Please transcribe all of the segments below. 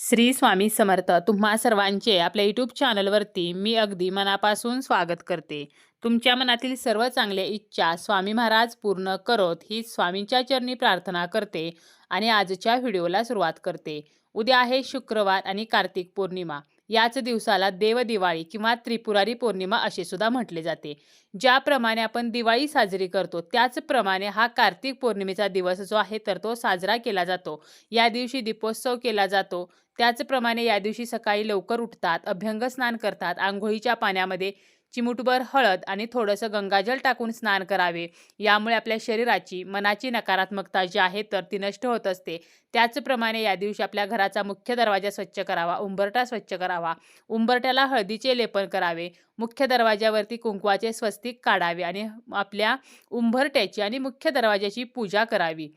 श्री स्वामी समर्थ. तुम्हा सर्वांचे आपल्या यूट्यूब चॅनलवरती मी अगदी मनापासून स्वागत करते. तुमच्या मनातील सर्व चांगल्या इच्छा स्वामी महाराज पूर्ण करोत ही स्वामींच्या चरणी प्रार्थना करते आणि आजच्या व्हिडिओला सुरुवात करते. उद्या आहे शुक्रवार आणि कार्तिक पौर्णिमा. याच दिवसाला देव दिवाळी किंवा त्रिपुरारी पौर्णिमा असे सुद्धा म्हटले जाते. ज्याप्रमाणे आपण दिवाळी साजरी करतो त्याचप्रमाणे हा कार्तिक पौर्णिमेचा दिवस जो आहे तर तो साजरा केला जातो. या दिवशी दीपोत्सव केला जातो. त्याचप्रमाणे या दिवशी सकाळी लवकर उठतात अभ्यंग स्नान करतात आंघोळीच्या पाण्यामध्ये चिमुटभर हळद आणि थोडंसं गंगाजल टाकून स्नान करावे. यामुळे आपल्या शरीराची मनाची नकारात्मकता जी आहे तर ती नष्ट होत असते. त्याचप्रमाणे या दिवशी आपल्या घराचा मुख्य दरवाजा स्वच्छ करावा उंबरटा स्वच्छ करावा. उंबरट्याला हळदीचे लेपन करावे. मुख्य दरवाज्यावरती कुंकवाचे स्वस्तिक काढावे आणि आपल्या उंबरट्याची आणि मुख्य दरवाजाची पूजा करावी.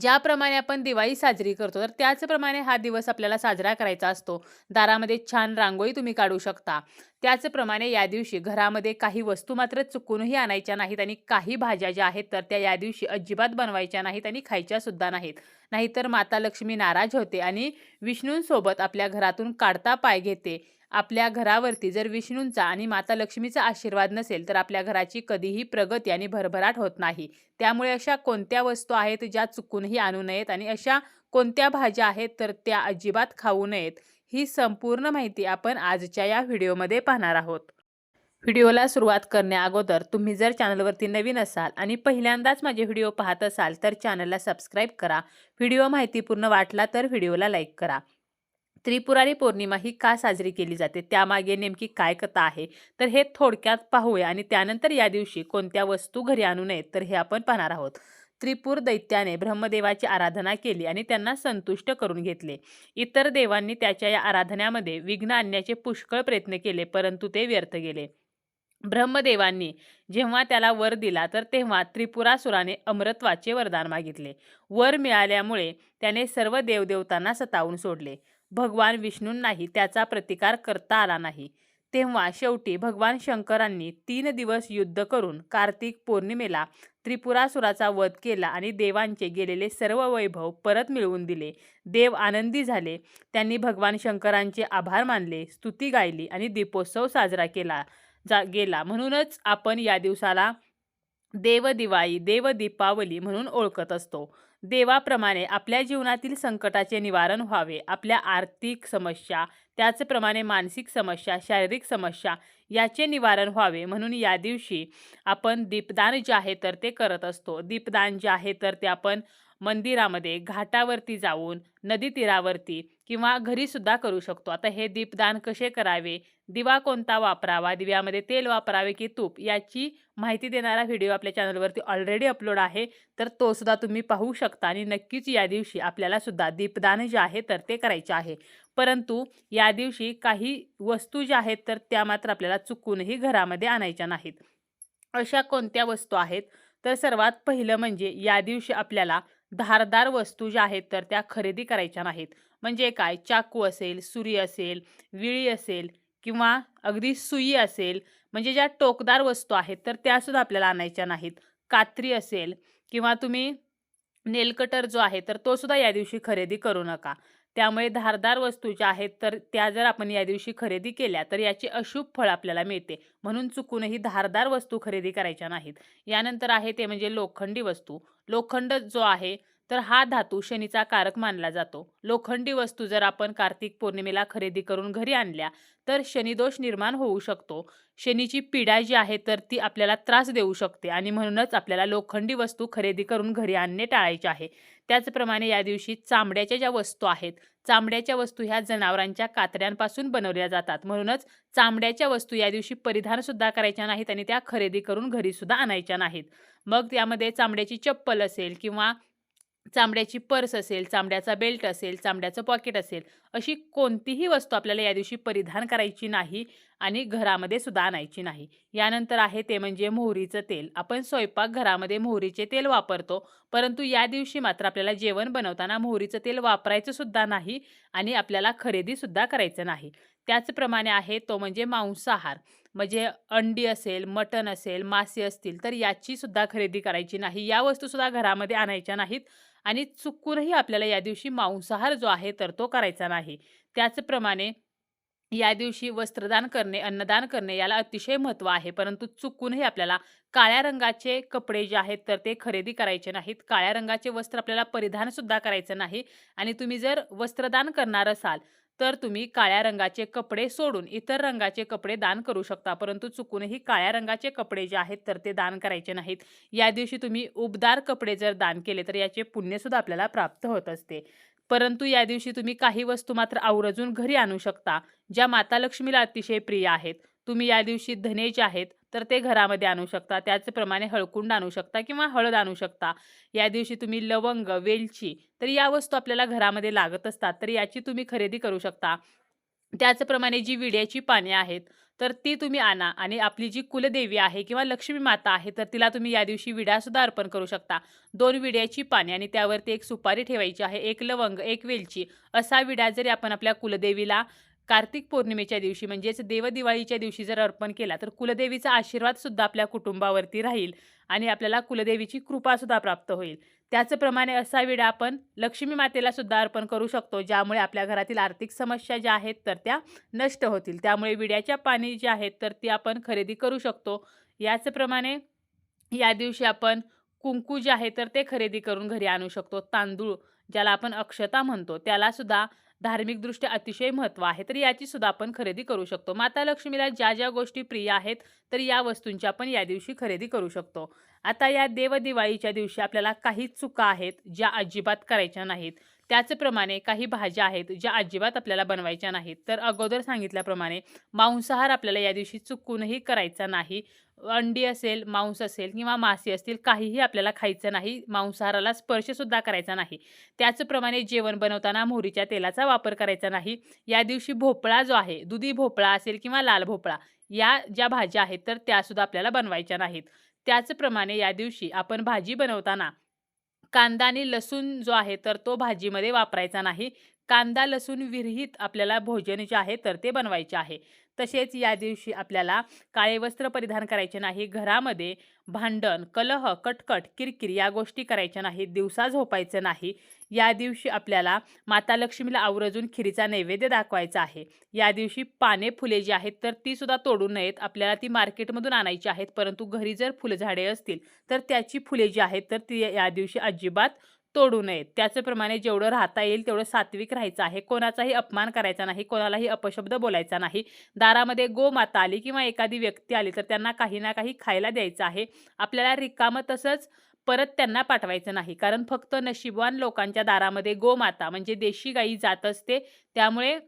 ज्याप्रमाणे आपण दिवाळी साजरी करतो तर त्याचप्रमाणे हा दिवस आपल्याला साजरा करायचा असतो. दारामध्ये छान रांगोळी तुम्ही काढू शकता. त्याचप्रमाणे या दिवशी घरामध्ये काही वस्तू मात्र चुकूनही आणायच्या नाहीत आणि काही भाज्या ज्या आहेत तर त्या या दिवशी अजिबात बनवायच्या नाहीत आणि खायच्या सुद्धा नाहीत. नाहीतर माता लक्ष्मी नाराज होते आणि विष्णूंसोबत आपल्या घरातून काढता पाय घेते. आपल्या घरावरती जर विष्णूंचा आणि माता लक्ष्मीचा आशीर्वाद नसेल तर आपल्या घराची कधीही प्रगती आणि भरभराट होत नाही. त्यामुळे अशा कोणत्या वस्तू आहेत ज्या चुकूनही आणू नयेत आणि अशा कोणत्या भाज्या आहेत तर त्या अजिबात खाऊ नयेत ही संपूर्ण माहिती आपण आजच्या या व्हिडिओमध्ये पाहणार आहोत. व्हिडिओला सुरुवात करण्याअगोदर तुम्ही जर चॅनलवरती नवीन असाल आणि पहिल्यांदाच माझे व्हिडिओ पाहत असाल तर चॅनलला सबस्क्राईब करा. व्हिडिओ माहितीपूर्ण वाटला तर व्हिडिओला लाईक करा. त्रिपुरारी पौर्णिमा ही का साजरी केली जाते? त्यामागे नेमकी काय कथा आहे? तर हे थोडक्यात पाहूया आणि त्यानंतर या दिवशी कोणत्या वस्तू घरी आणू नयेत तर हे आपण पाहणार आहोत. त्रिपूर दैत्याने ब्रह्मदेवाची आराधना केली आणि त्यांना संतुष्ट करून घेतले. इतर देवांनी त्याच्या या आराधनामध्ये विघ्न आणण्याचे पुष्कळ प्रयत्न केले परंतु ते व्यर्थ गेले. ब्रह्मदेवांनी जेव्हा त्याला वर दिला तर तेव्हा त्रिपुरासुराने अमृत्वाचे वरदान मागितले. वर मिळाल्यामुळे त्याने सर्व देवदेवतांना सतावून सोडले. भगवान विष्णूंनाही त्याचा प्रतिकार करता आला नाही. तेव्हा शेवटी भगवान शंकरांनी तीन दिवस युद्ध करून कार्तिक पौर्णिमेला त्रिपुरासुराचा वध केला आणि देवांचे गेलेले सर्व वैभव परत मिळवून दिले. देव आनंदी झाले. त्यांनी भगवान शंकरांचे आभार मानले स्तुती गायली आणि दीपोत्सव साजरा केला जा गेला. म्हणूनच आपण या दिवसाला देवदिवाळी देवदीपावली म्हणून ओळखत असतो. देवाप्रमाणे आपल्या जीवनातील संकटाचे निवारण व्हावे. आपल्या आर्थिक समस्या त्याचप्रमाणे मानसिक समस्या शारीरिक समस्या याचे निवारण व्हावे. म्हणून या दिवशी आपण दीपदान जे आहे तर ते करत असतो. दीपदान जे आहे तर ते आपण मंदिरामध्ये घाटावरती जाऊन नदी तीरावरती किंवा घरीसुद्धा करू शकतो. आता हे दीपदान कसे करावे? दिवा कोणता वापरावा? दिव्यामध्ये तेल वापरावे की तूप? याची माहिती देणारा व्हिडिओ आपल्या चॅनलवरती ऑलरेडी अपलोड आहे. तर तो सुद्धा तुम्ही पाहू शकता आणि नक्कीच या दिवशी आपल्याला सुद्धा दीपदान जे आहे तर ते करायचे आहे. परंतु या दिवशी काही वस्तू ज्या आहेत तर त्या मात्र आपल्याला चुकूनही घरामध्ये आणायच्या नाहीत. अशा कोणत्या वस्तू आहेत? तर सर्वात पहिलं म्हणजे या दिवशी आपल्याला धारदार वस्तू ज्या आहेत तर त्या खरेदी करायच्या नाहीत. म्हणजे काय? चाकू असेल सुरी असेल विळी असेल किंवा अगदी सुई असेल म्हणजे ज्या टोकदार वस्तू आहेत तर त्यासुद्धा आपल्याला आणायच्या नाहीत. कात्री असेल किंवा तुम्ही नेलकटर जो आहे तर तो सुद्धा या दिवशी खरेदी करू नका. त्यामुळे धारदार वस्तू ज्या आहेत तर त्या जर आपण या दिवशी खरेदी केल्या तर याचे अशुभ फळ आपल्याला मिळते. म्हणून चुकूनही धारदार वस्तू खरेदी करायच्या नाहीत. यानंतर आहे ते म्हणजे लोखंडी वस्तू. लोखंड जो आहे तर हा धातू शनीचा कारक मानला जातो. लोखंडी वस्तू जर आपण कार्तिक पौर्णिमेला खरेदी करून घरी आणल्या तर शनिदोष निर्माण होऊ शकतो. शनीची पीडा जी आहे तर ती आपल्याला त्रास देऊ शकते आणि म्हणूनच आपल्याला लोखंडी वस्तू खरेदी करून घरी आणणे टाळायचे आहे. त्याचप्रमाणे या दिवशी चामड्याच्या ज्या वस्तू आहेत चामड्याच्या वस्तू ह्या जनावरांच्या कातड्यांपासून बनवल्या जातात. म्हणूनच चामड्याच्या वस्तू या दिवशी परिधानसुद्धा करायच्या नाहीत आणि त्या खरेदी करून घरीसुद्धा आणायच्या नाहीत. मग त्यामध्ये चामड्याची चप्पल असेल किंवा चामड्याची पर्स असेल चामड्याचा बेल्ट असेल चामड्याचं पॉकेट असेल अशी कोणतीही वस्तू आपल्याला या दिवशी परिधान करायची नाही आणि घरामध्ये सुद्धा आणायची नाही. यानंतर आहे ते म्हणजे मोहरीचं तेल. आपण स्वयंपाक घरामध्ये मोहरीचे तेल वापरतो परंतु या दिवशी मात्र आपल्याला जेवण बनवताना मोहरीचं तेल वापरायचं सुद्धा नाही आणि आपल्याला खरेदीसुद्धा करायचं नाही. त्याचप्रमाणे आहे तो म्हणजे मांसाहार. म्हणजे अंडी असेल मटण असेल मासे असतील तर याची सुद्धा खरेदी करायची नाही. या वस्तूसुद्धा घरामध्ये आणायच्या नाहीत. आणि चुकूनही आपल्याला या दिवशी मांसाहार जो आहे तर तो करायचा नाही. त्याचप्रमाणे या दिवशी वस्त्रदान करणे अन्नदान करणे याला अतिशय महत्त्व आहे. परंतु चुकूनही आपल्याला काळ्या रंगाचे कपडे जे आहेत तर ते खरेदी करायचे नाहीत. काळ्या रंगाचे वस्त्र आपल्याला परिधानसुद्धा करायचं नाही. आणि तुम्ही जर वस्त्रदान करणार असाल तर तुम्ही काळ्या रंगाचे कपडे सोडून इतर रंगाचे कपडे दान करू शकता. परंतु चुकूनही काळ्या रंगाचे कपडे जे आहेत तर ते दान करायचे नाहीत. या दिवशी तुम्ही उबदार कपडे जर दान केले तर याचे पुण्यसुद्धा आपल्याला प्राप्त होत असते. परंतु या दिवशी तुम्ही काही वस्तू मात्र आवर्जून घरी आणू शकता ज्या माता लक्ष्मीला अतिशय प्रिय आहेत. तुम्ही या दिवशी धने जे आहेत तर ते घरामध्ये आणू शकता. त्याचप्रमाणे हळकुंड आणू शकता किंवा हळद आणू शकता. या दिवशी तुम्ही लवंग वेलची तर या वस्तू आपल्याला घरामध्ये लागत असतात. तर याची तुम्ही खरेदी करू शकता. त्याचप्रमाणे जी विड्याची पाने आहेत तर ती तुम्ही आणा आणि आपली जी कुलदेवी आहे किंवा लक्ष्मी माता आहे तर तिला तुम्ही या दिवशी विड्यासुद्धा अर्पण करू शकता. दोन विड्याची पाने आणि त्यावरती एक सुपारी ठेवायची आहे एक लवंग एक वेलची. असा विडा जरी आपण आपल्या कुलदेवीला कार्तिक पौर्णिमेच्या दिवशी म्हणजेच देवदिवाळीच्या दिवशी जर अर्पण केला तर कुलदेवीचा आशीर्वाद सुद्धा आपल्या कुटुंबावरती राहील आणि आपल्याला कुलदेवीची कृपासुद्धा प्राप्त होईल. त्याचप्रमाणे असा विडा आपण लक्ष्मी मातेला सुद्धा अर्पण करू शकतो ज्यामुळे आपल्या घरातील आर्थिक समस्या ज्या आहेत तर त्या नष्ट होतील. त्यामुळे विड्याच्या पाणी जे आहेत तर ती आपण खरेदी करू शकतो. याचप्रमाणे या दिवशी आपण कुंकू जे आहे तर ते खरेदी करून घरी आणू शकतो. तांदूळ ज्याला आपण अक्षता म्हणतो त्यालासुद्धा धार्मिकदृष्ट्या अतिशय महत्त्व आहे. तर याची सुद्धा आपण खरेदी करू शकतो. माता लक्ष्मीला ज्या ज्या गोष्टी प्रिय आहेत तर या वस्तूंची आपण या दिवशी खरेदी करू शकतो. आता या देवदिवाळीच्या दिवशी आपल्याला काही चुका आहेत ज्या अजिबात करायच्या नाहीत. त्याचप्रमाणे काही भाज्या आहेत ज्या अजिबात आपल्याला बनवायच्या नाहीत. तर अगोदर सांगितल्याप्रमाणे मांसाहार आपल्याला या दिवशी चुकूनही करायचा नाही. अंडी असेल मांस असेल किंवा मासे असतील काहीही आपल्याला खायचं नाही मांसाहाराला स्पर्शसुद्धा करायचा नाही. त्याचप्रमाणे जेवण बनवताना मोहरीच्या तेलाचा वापर करायचा नाही. या दिवशी भोपळा जो आहे दुधी भोपळा असेल किंवा लाल भोपळा या ज्या भाज्या आहेत तर त्यासुद्धा आपल्याला बनवायच्या नाहीत. त्याचप्रमाणे या दिवशी आपण भाजी बनवताना कांदा आणि लसूण जो आहे तर तो भाजीमध्ये वापरायचा नाही. कांदा लसूण विरहित आपल्याला भोजन जे आहे तर ते बनवायचे आहे. तसेच या दिवशी आपल्याला काळे वस्त्र परिधान करायचे नाही घरामध्ये भांडण कलह कटकट किरकिर या गोष्टी करायच्या नाहीत दिवसा झोपायचं नाही. या दिवशी आपल्याला माता लक्ष्मीला आवर्जून खिरीचा नैवेद्य दाखवायचा आहे. या दिवशी पाने फुले जी आहेत तर ती सुद्धा तोडू नयेत. आपल्याला ती मार्केटमधून आणायची आहेत परंतु घरी जर फुलझाडे असतील तर त्याची फुले जी आहेत तर ती या दिवशी अजिबात तोडू नयेत त्याचप्रमाणे जेवढं राहता येईल तेवढं सात्विक राहायचं आहे. कोणाचाही अपमान करायचा नाही कोणालाही अपशब्द बोलायचा नाही. दारामध्ये गोमाता आली किंवा एखादी व्यक्ती आली तर त्यांना काही ना काही खायला द्यायचं आहे. आपल्याला रिकामं तसंच परत त्यांना पाठवायचं नाही. कारण फक्त नशीबवान लोकांच्या दारामध्ये गोमाता म्हणजे देशी गाई जात असते. त्यामुळे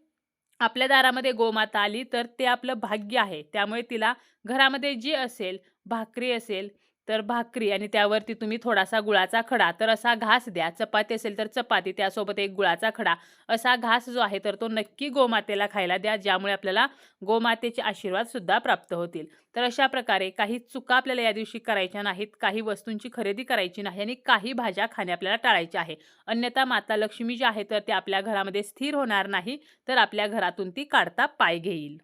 आपल्या दारामध्ये गोमाता आली तर ते आपलं भाग्य आहे. त्यामुळे तिला घरामध्ये जे असेल भाकरी असेल तर भाकरी आणि त्यावरती तुम्ही थोडासा गुळाचा खडा तर असा घास द्या. चपाती असेल तर चपाती त्यासोबत एक गुळाचा खडा. असा घास जो आहे तर तो नक्की गोमातेला खायला द्या ज्यामुळे आपल्याला गोमातेचे आशीर्वाद सुद्धा प्राप्त होतील. तर अशा प्रकारे काही चुका आपल्याला या दिवशी करायच्या नाहीत काही वस्तूंची खरेदी करायची नाही आणि काही भाज्या खाणे आपल्याला टाळायच्या आहे. अन्यथा माता लक्ष्मी जी आहे तर ते आपल्या घरामध्ये स्थिर होणार नाही तर आपल्या घरातून ती काढता पाय घेईल.